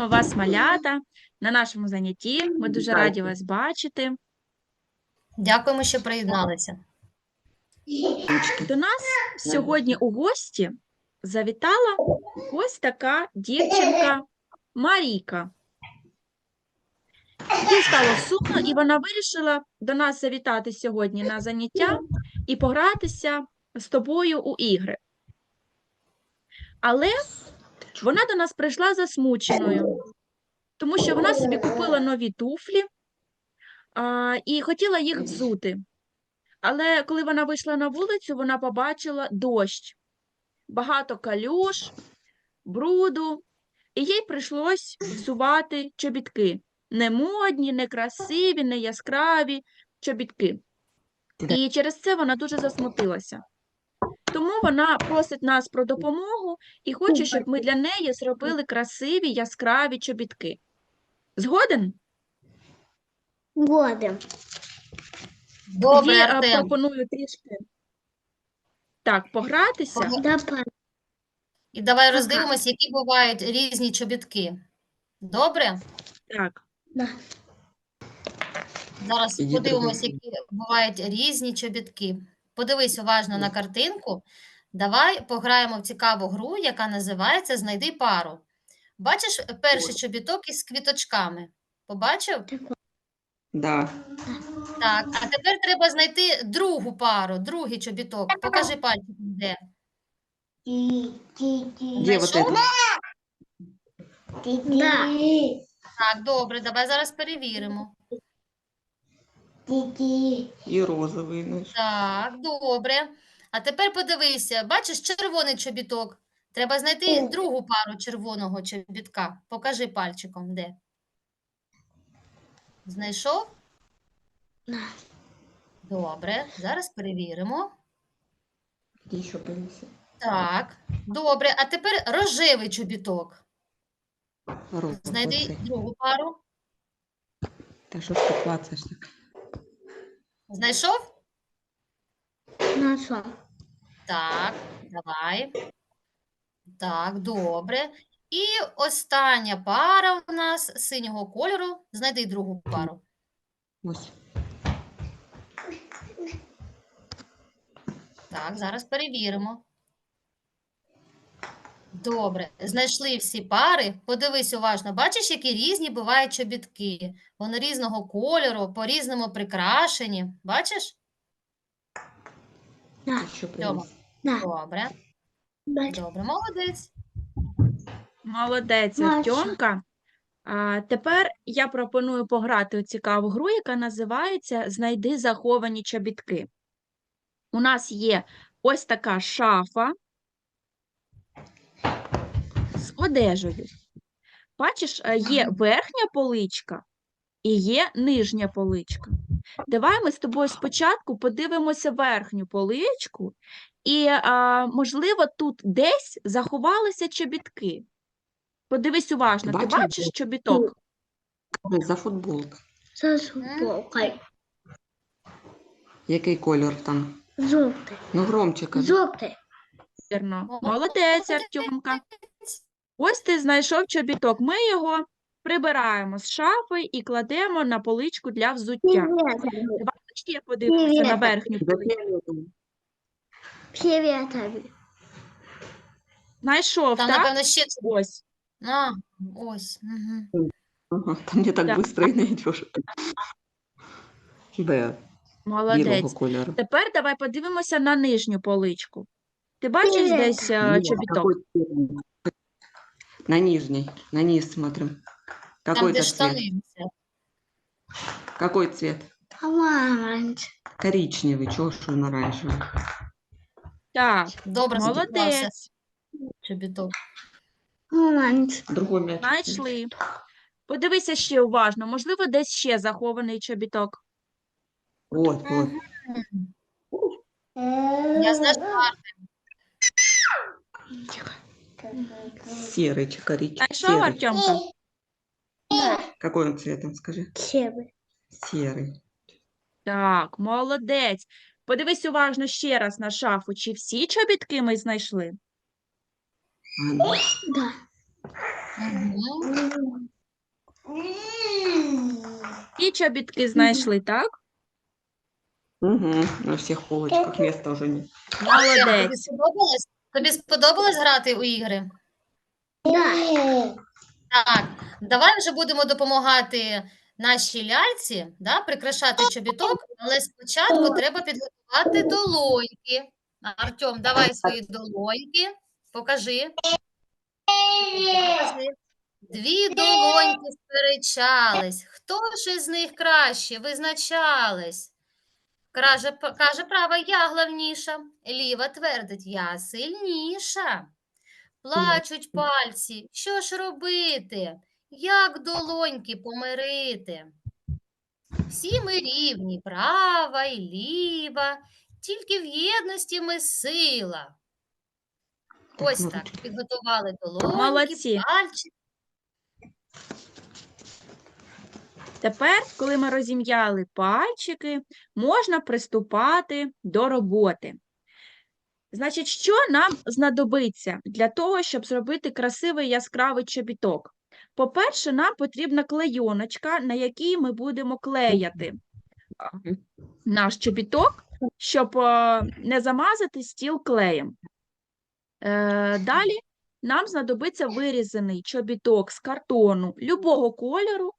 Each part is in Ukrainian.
Вітаємо вас, малята, на нашому занятті. Ми дуже раді вас бачити. Дякуємо, що приєдналися. До нас сьогодні у гості завітала ось така дівчинка Марійка. Їй стало сумно, і вона вирішила до нас завітати сьогодні на заняття і погратися з тобою у ігри. Але вона до нас прийшла засмученою, тому що вона собі купила нові туфлі а, і хотіла їх взути. Але коли вона вийшла на вулицю, вона побачила дощ, багато калюж, бруду, і їй прийшлось взувати чобітки. Не модні, не красиві, не яскраві чобітки. І через це вона дуже засмутилася. Тому вона просить нас про допомогу і хоче, щоб ми для неї зробили красиві яскраві чобітки. Згоден? Годом. Добре, Тоді, е, Артем. пропоную трішки так, погратися. Погра-. І давай роздивимось, які бувають різні чобітки. Добре? Так. Зараз Іди подивимось, які бувають різні чобітки. Подивись уважно на картинку. Давай пограємо в цікаву гру, яка називається Знайди пару. Бачиш перший чобіток із квіточками? Побачив? Да. Так, а тепер треба знайти другу пару, другий чобіток. Покажи пальчиком, де. Где вот Знайшов? это? Так, добре, давай зараз перевіримо. И розовый наш. Так, добре. А тепер подивися, бачиш червоний чобіток. Треба знайти другу пару червоного чобітка. Покажи пальчиком, де. Знайшов? Добре, зараз перевіримо. Так, добре. А тепер рожевий чобіток. Знайди другу пару. Та що ж ти клацаєш так? Знайшов? Знайшов. Так, давай. Так, добре. І остання пара у нас синього кольору. Знайди другу пару. Ось. Так, зараз перевіримо. Добре, знайшли всі пари. Подивись уважно. Бачиш, які різні бувають чобітки. Вони різного кольору, по-різному прикрашені. Бачиш? Да. Ще Тьома. Да. Добре, Бачу. добре, молодець. Молодець. Артемка. А тепер я пропоную пограти у цікаву гру, яка називається Знайди заховані чобітки. У нас є ось така шафа одежею. Бачиш, е, є верхня поличка і є нижня поличка. Давай ми з тобою спочатку подивимося верхню поличку, і, а, можливо, тут десь заховалися чобітки. Подивись уважно, ти Бачиш, чобіток? За футболка. За футболкой. Який кольор там? Желтый. Ну громче кажи. Вірно. Молодець, Артемка. Ось ти знайшов чобіток. Ми його прибираємо з шафи і кладемо на поличку для взуття. Фиолетовый. Давай ще подивимося на Привіт. верхню За поличку. фіолетовим. Фиолетовый. Знайшов, Там, так? напевно, ще це. Ось. А, ось. Угу. Ага, там не так Да. быстро і не йдеш. Де? Білого Молодець. кольору. Тепер давай подивимося на нижню поличку. Ти бачиш Привіт. десь е, Ні, чобіток? какой цвет? На нижней. На низ смотрим. Там, Какой де это цвет? штани. висять. Какой цвет? Помаранч. Коричневый. Чего ж он оранжевый? Так, Добре, сподівався, молодець. чобіток. Помаранч. Другой мяч. Знайшли. Подивися ще уважно. Можливо, десь ще захований чобіток. Вот, вот. Я знайшла. Серый, чи коричневый. Знайшов, Серый. Артемка? Какой он цветом, скажи? Серый. Серый. Так, молодець. Подивись уважно ще раз на шафу. Чи всі чобітки ми знайшли? А, ну, Да. Мгм. І чобітки знайшли, так? Угу. На всех полочках места уже нет. Артем, тобі Молодець. сподобалось? Тобі сподобалось грати у ігри? Да. Так, давай вже будемо допомагати нашій ляльці, да, прикрашати чобіток, але спочатку треба підготувати долоньки. Артем, давай свої долоньки, покажи. Покажи. Дві долоньки сперечались. Хто ж із них краще визначались? Каже, каже права, я главніша. Ліва твердить, я сильніша. Плачуть пальці, що ж робити? Як долоньки помирити? Всі ми рівні, права і ліва, тільки в єдності ми сила. Ось так, підготували долоньки, Молодці. пальчики. Тепер, коли ми розім'яли пальчики, можна приступати до роботи. Значить, що нам знадобиться для того, щоб зробити красивий яскравий чобіток? По-перше, нам потрібна клейоночка, на якій ми будемо клеяти наш чобіток, щоб не замазати стіл клеєм. Е, Далі нам знадобиться вирізаний чобіток з картону любого кольору,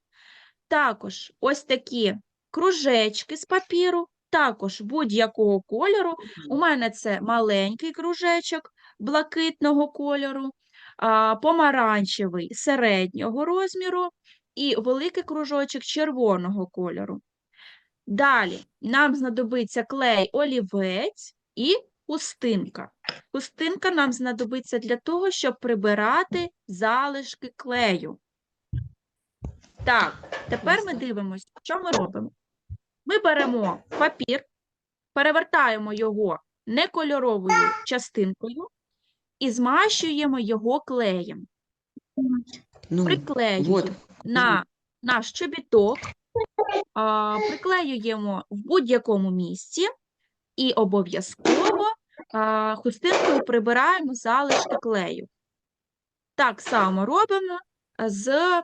також ось такі кружечки з папіру, також будь-якого кольору. У мене це маленький кружечок блакитного кольору, помаранчевий середнього розміру і великий кружочок червоного кольору. Далі нам знадобиться клей олівець і хустинка. Хустинка нам знадобиться для того, щоб прибирати залишки клею. Так, тепер ми дивимося, що ми робимо. Ми беремо папір, перевертаємо його некольоровою частинкою і змащуємо його клеєм. Ну, Приклеюємо вот. на наш чобіток, а, приклеюємо в будь-якому місці і обов'язково хустинкою прибираємо залишки клею. Так само робимо з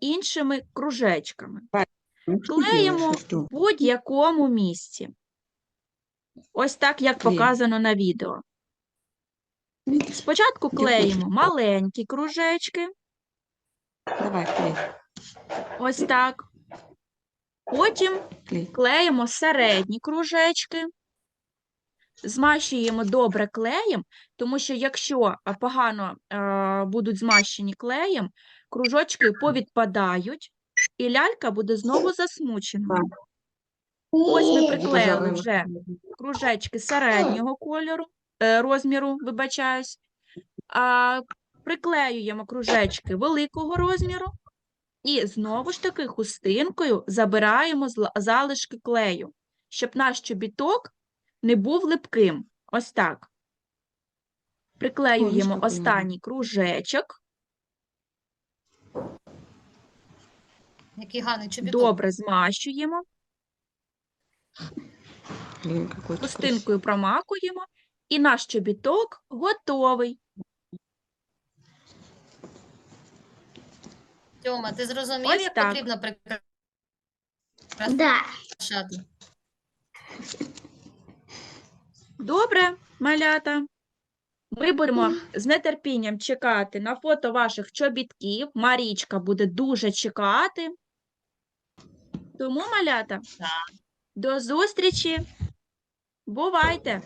іншими кружечками. Ну, Клеїмо в будь-якому місці. Ось так, як показано на відео. Спочатку клеїмо маленькі кружечки, Давай, клей, ось так. Потім клеїмо середні кружечки, змащуємо добре клеєм, тому що якщо погано е, будуть змащені клеєм, кружочки повідпадають, і лялька буде знову засмученою. Ось ми приклеїли вже кружечки середнього кольору, е, розміру, вибачаюсь. А, приклеюємо кружечки великого розміру і знову ж таки хустинкою забираємо залишки клею, щоб наш чобіток не був липким. Ось так. Приклеюємо останній кружечок, Який гарний чобіток. добре змащуємо, какой ты хустинкою промакуємо, і наш чобіток готовий. Тьома, ти зрозумів, Ось як так. потрібно прикрашати? Да. Добре, малята. Ми будемо з нетерпінням чекати на фото ваших чобітків. Марічка буде дуже чекати. Тому, малята, до зустрічі. Бувайте!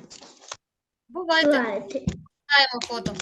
Бувайте, Бувайте. фото.